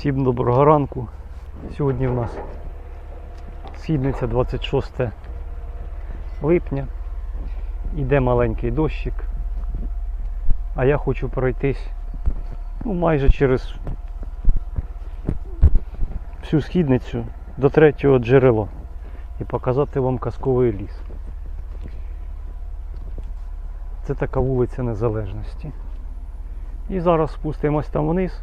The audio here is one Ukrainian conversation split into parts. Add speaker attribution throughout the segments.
Speaker 1: Всім доброго ранку. Сьогодні в нас східниця 26 липня. Іде маленький дощик. А я хочу пройтись ну, майже через всю східницю до третього джерела і показати вам казковий ліс. Це така вулиця Незалежності. І зараз спустимось там вниз.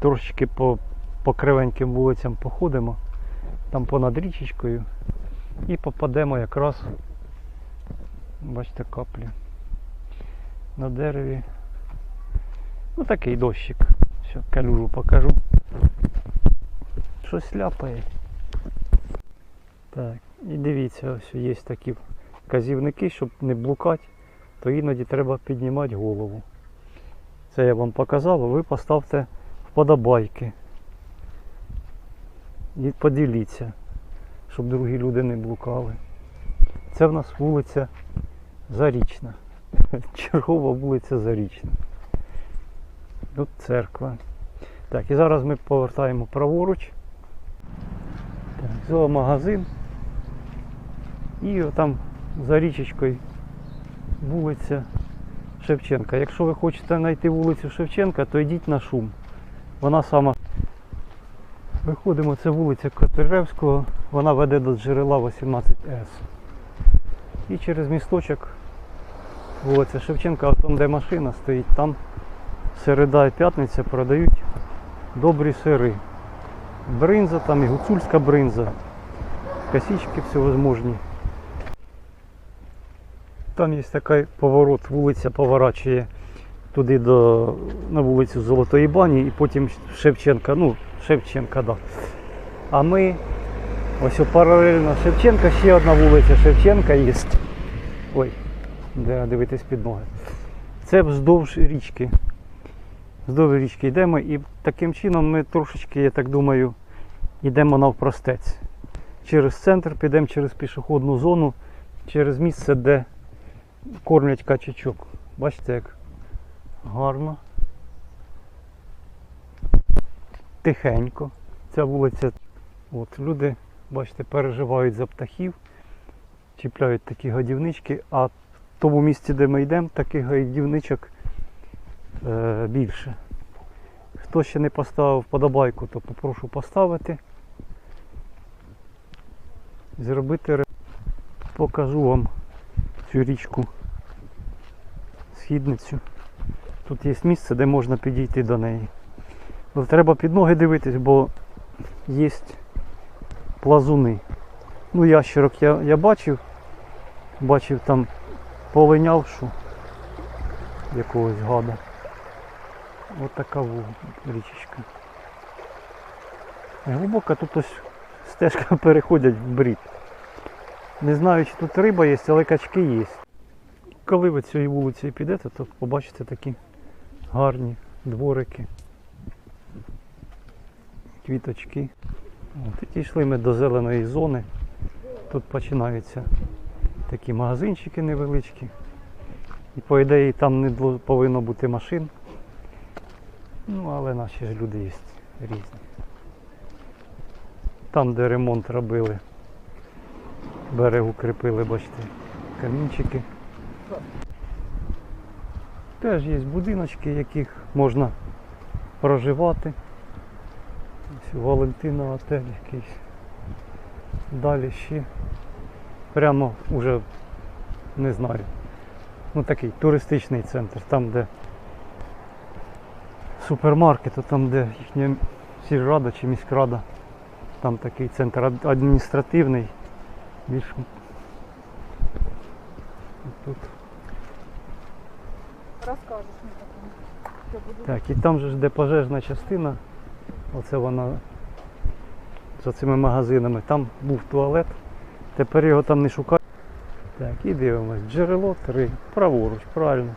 Speaker 1: Трошечки по, по кривеньким вулицям походимо, там понад річечкою і попадемо якраз, бачите, каплі на дереві. Ну такий дощик. Що, калюжу покажу. Щось ляпає. Так, і дивіться, ось є такі казівники, щоб не блукати, то іноді треба піднімати голову. Це я вам показав, а ви поставте вподобайки. І поділіться, щоб другі люди не блукали. Це в нас вулиця Зарічна. Чергова вулиця Зарічна. Тут церква. Так, і зараз ми повертаємо праворуч. Так, зоомагазин. І там за річечкою вулиця Шевченка. Якщо ви хочете знайти вулицю Шевченка, то йдіть на шум. Вона сама. Виходимо, це вулиця Котляревського, вона веде до джерела 18С. І через місточок вулиця Шевченка, а там де машина стоїть, там середа і п'ятниця продають добрі сири. Бринза, там і гуцульська бринза, косички всевозможні. Там є такий поворот, вулиця поворачує туди до, на вулицю Золотої Бані і потім Шевченка, ну, Шевченка, да. А ми ось паралельно Шевченка, ще одна вулиця Шевченка є. Ой, де дивитись під ноги. Це вздовж річки. Вздовж річки йдемо і таким чином ми трошечки, я так думаю, йдемо навпростець. Через центр підемо через пішохідну зону, через місце, де кормлять качачок. Бачите, як гарно. Тихенько. Ця вулиця. От, люди, бачите, переживають за птахів, чіпляють такі годівнички, а в тому місці, де ми йдемо, таких годівничок е, більше. Хто ще не поставив вподобайку, то попрошу поставити. Зробити покажу вам цю річку східницю. Тут є місце, де можна підійти до неї. Але треба під ноги дивитись, бо є плазуни. Ну, ящерок я, я бачив, бачив там полинявшу якогось гада. Ось така річечка. Глибока тут ось стежка переходять в брід. Не знаю, чи тут риба є, але качки є. Коли ви цією вулицею підете, то побачите такі гарні дворики, квіточки. От, і дійшли ми до зеленої зони. Тут починаються такі магазинчики невеличкі. І по ідеї там не повинно бути машин. Ну, але наші ж люди є різні. Там, де ремонт робили, берег укріпили, бачите, камінчики. Теж є будиночки, яких можна проживати. Ось Валентина отель якийсь. Далі ще. Прямо уже не знаю. Ну такий туристичний центр, там де супермаркет, там де їхня сільрада чи міськрада. Там такий центр адміністративний. Більш тут.
Speaker 2: Розкажеш мені. Що
Speaker 1: Так, і там же ж де пожежна частина, оце вона за цими магазинами, там був туалет, тепер його там не шукають. Так, і дивимось, джерело 3, праворуч, правильно.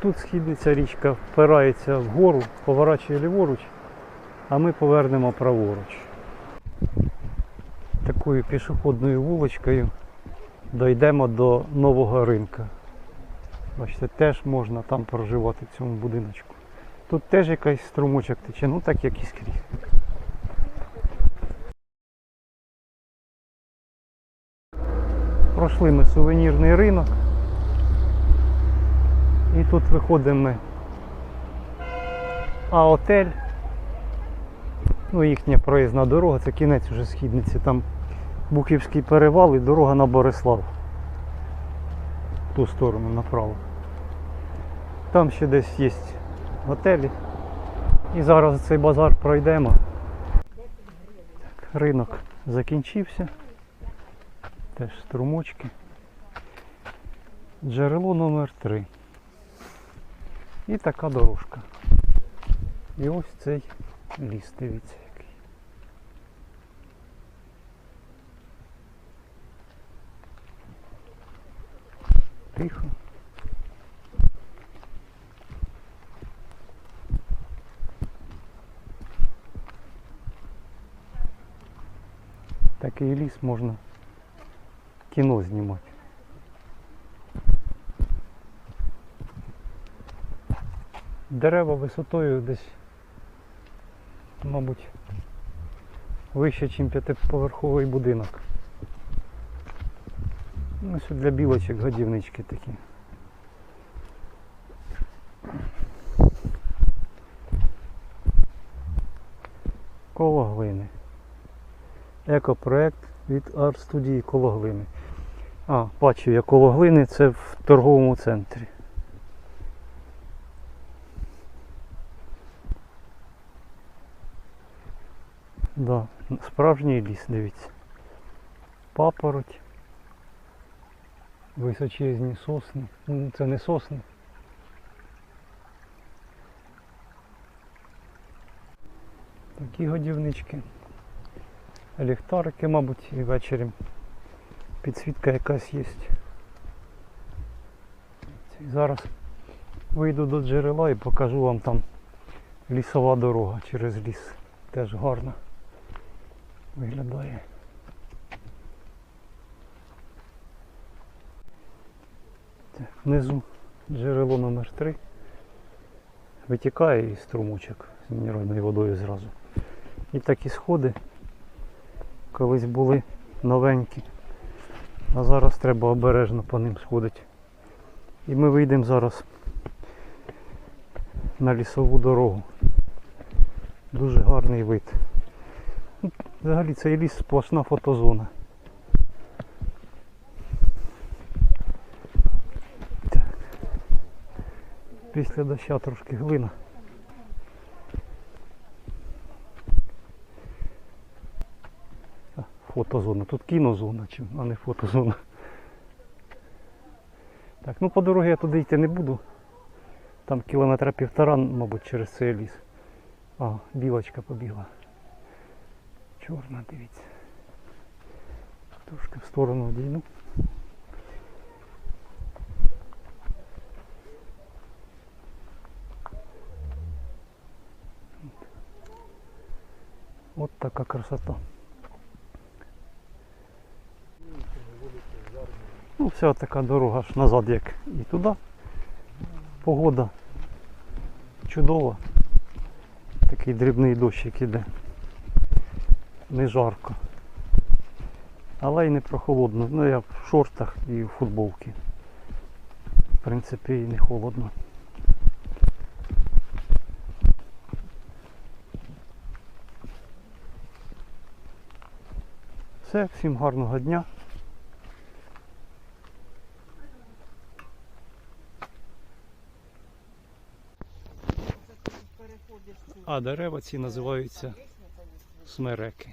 Speaker 1: Тут східниця річка впирається вгору, поворачує ліворуч, а ми повернемо праворуч. Такою пішохідною вуличкою дійдемо до нового ринка. Бачите, теж можна там проживати в цьому будиночку. Тут теж якийсь струмочок тече, ну так як і скрізь. Пройшли ми сувенірний ринок. І тут виходимо ми. А отель. Ну, їхня проїзна дорога, це кінець уже східниці. Там Буківський перевал і дорога на Борислав. Ту сторону направо. Там ще десь є готелі. І зараз цей базар пройдемо. Так, ринок закінчився. Теж струмочки. Джерело номер 3 І така дорожка. І ось цей ліс, дивіться Тихо. Такий ліс можна кіно знімати. Дерева висотою десь, мабуть, вище, ніж п'ятиповерховий будинок. Ну, що для білочок годівнички такі. Коло глини. Екопроект від арт-студії коло глини. А, бачу я коло глини, це в торговому центрі. Да, справжній ліс, дивіться. Папороть. Височезні сосни. Ну, це не сосни. Такі годівнички. Ліхтарики, мабуть, і ввечері підсвітка якась є. Зараз вийду до джерела і покажу вам там лісова дорога через ліс. Теж гарно виглядає. Внизу джерело номер 3 Витікає і струмочок з мінеральною водою зразу. І такі сходи колись були новенькі. А зараз треба обережно по ним сходити. І ми вийдемо зараз на лісову дорогу. Дуже гарний вид. Ну, Взагалі цей ліс сплошна фотозона. Після доща трошки глина. Фотозона. Тут кінозона, а не фотозона. Так, ну по дорозі я туди йти не буду. Там кілометра півтора, мабуть, через цей ліс. А, білочка побігла. Чорна, дивіться. Трошки в сторону одійну. От така красота. Ну, вся така дорога ж назад, як і туди. Погода чудова. Такий дрібний дощик іде. Не жарко. Але й не прохолодно. Ну я в шортах і в футболці. В принципі, і не холодно. Все, всім гарного дня. А дерева ці називаються смереки.